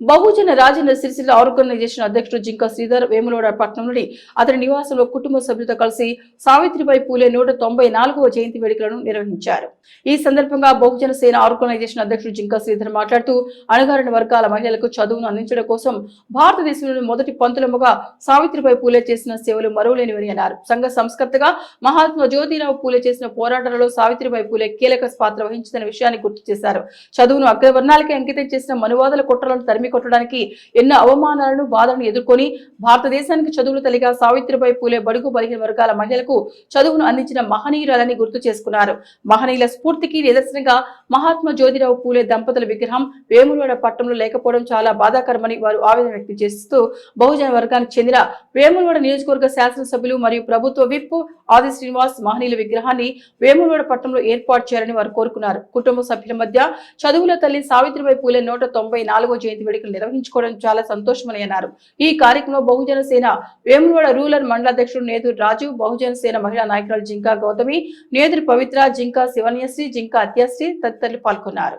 బహుజన Rajendra Sircilla organisation అధ్యక్షుడు జింకా శ్రీధర్ వేములవాడ పట్టణంలోని అతని నివాసంలో కుటుంబ సభ్యులతో కలిసి సావిత్రిబాయి పూలే నూట తొంభై నాలుగవ జయంతి వేడుకలను నిర్వహించారు. ఈ సందర్భంగా బహుజన సేన ఆర్గనైజేషన్ అధ్యక్షుడు జింకా శ్రీధర్ మాట్లాడుతూ అణగారిన వర్గాల మహిళలకు చదువును అందించడం కోసం భారతదేశంలోని మొదటి పంతులముగా సావిత్రిబాయి పూలే చేసిన సేవలు మరువలేనివని అన్నారు. సంఘ సంస్కర్తగా మహాత్మా జ్యోతిరావు పూలే చేసిన పోరాటాలలో సావిత్రిబాయి పూలే కీలక పాత్ర వహించిన విషయాన్ని గుర్తు చేశారు. చదువును అగ్రవర్ణాలకి అంకితం చేసిన మనువాదుల కుట్రలను తరిమి కొట్టడానికి ఎన్నో అవమానాలను బాధలను ఎదుర్కొని భారతదేశానికి చదువులు తల్లిగా సావిత్రిబాయి పూలే బడుగు బలిగిన వర్గాల మహిళలకు చదువును అందించిన మహనీయురాలని గుర్తు చేసుకున్నారు. మహనీయుల స్ఫూర్తికి నిదర్శనంగా మహాత్మా జ్యోతిరావు పూలే దంపతుల విగ్రహం వేములవాడ పట్టణంలో లేకపోవడం చాలా బాధాకరమని వారు ఆవేదన వ్యక్తం చేస్తూ బహుజన వర్గానికి చెందిన వేములవాడ నియోజకవర్గ శాసనసభ్యులు మరియు ప్రభుత్వ విప్ ఆది శ్రీనివాస్ మహనీయుల విగ్రహాన్ని వేములవాడ పట్టణంలో ఏర్పాటు చేయాలని వారు కోరుకున్నారు. కుటుంబ సభ్యుల మధ్య చదువుల తల్లి సావిత్రిబాయి పూలే నూట తొంభై నాలుగో జయంతి వేడుకలు నిర్వహించుకోవడం చాలా సంతోషమని అన్నారు ఈ కార్యక్రమంలో బహుజన సేన వేములవాడ రూరల్ మండలాధ్యక్షుడు నేదురు రాజు బహుజన సేన మహిళా నాయకురాలు జింకా గౌతమి నేదురు పవిత్ర జింకా శివన్యశ్రీ జింకా అత్యశ్రీ తదితరులు పాల్గొన్నారు.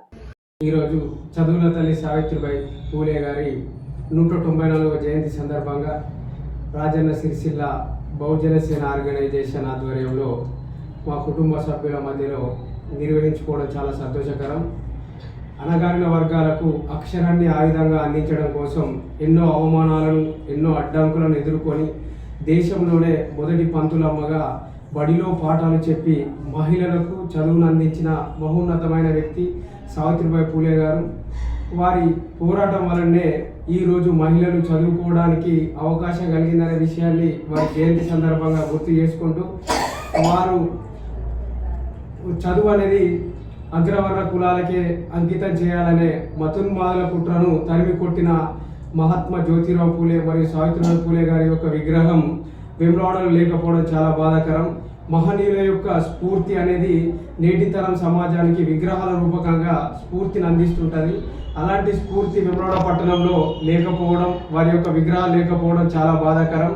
ఈరోజు చదువుల తల్లి సావిత్రిబాయి పూలే గారి నూట తొంభై నాలుగవ జయంతి సందర్భంగా రాజన్న సిరిసిల్ల బహుజన సేన ఆర్గనైజేషన్ ఆధ్వర్యంలో మా కుటుంబ సభ్యుల మధ్యలో నిర్వహించుకోవడం చాలా సంతోషకరం. అనగారిన వర్గాలకు అక్షరాన్ని ఆయుధంగా అందించడం కోసం ఎన్నో అవమానాలను ఎన్నో అడ్డంకులను ఎదుర్కొని దేశంలోనే మొదటి పంతులమ్మగా బడిలో పాఠాలు చెప్పి మహిళలకు చదువును అందించిన మహోన్నతమైన వ్యక్తి సావిత్రిబాయి పూలే గారు. వారి పోరాటం వలనే ఈరోజు మహిళలు చదువుకోవడానికి అవకాశం కలిగిందనే విషయాన్ని వారి జయంతి సందర్భంగా గుర్తు చేసుకుంటూ వారు చదువు అనేది అగ్రవర్ణ కులాలకే అంకితం చేయాలనే మతున్మాదుల కుట్రను తరిమి కొట్టిన మహాత్మా జ్యోతిరావు పూలే మరియు సావిత్రిబాయి పూలే గారి యొక్క విగ్రహం వెమ్లవాడలో లేకపోవడం చాలా బాధాకరం. మహనీయుల యొక్క స్ఫూర్తి అనేది నేటి తరం సమాజానికి విగ్రహాల రూపకంగా స్ఫూర్తిని అందిస్తుంటుంది. అలాంటి స్ఫూర్తి వెమ్లవాడ పట్టణంలో లేకపోవడం వారి యొక్క విగ్రహాలు లేకపోవడం చాలా బాధాకరం.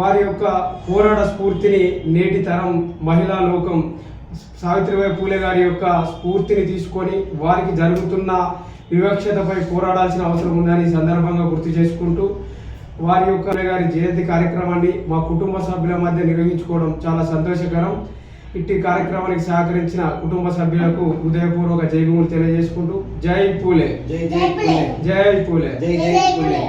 వారి యొక్క పోరాట స్ఫూర్తిని నేటి తరం మహిళా లోకం సావిత్రిబాయి పూలే గారి యొక్క స్ఫూర్తిని తీసుకొని వారికి జరుగుతున్న వివక్షతపై పోరాడాల్సిన అవసరం ఉందని సందర్భంగా గుర్తు చేసుకుంటూ వారి యొక్క గారి జయంతి కార్యక్రమాన్ని మా కుటుంబ సభ్యుల మధ్య నిర్వహించుకోవడం చాలా సంతోషకరం. ఇట్టి కార్యక్రమానికి సహకరించిన కుటుంబ సభ్యులకు హృదయపూర్వక జై భూములు తెలియజేసుకుంటూ జై పూలే. జై జై పూలే. జై పూలే. జై జై పూలే.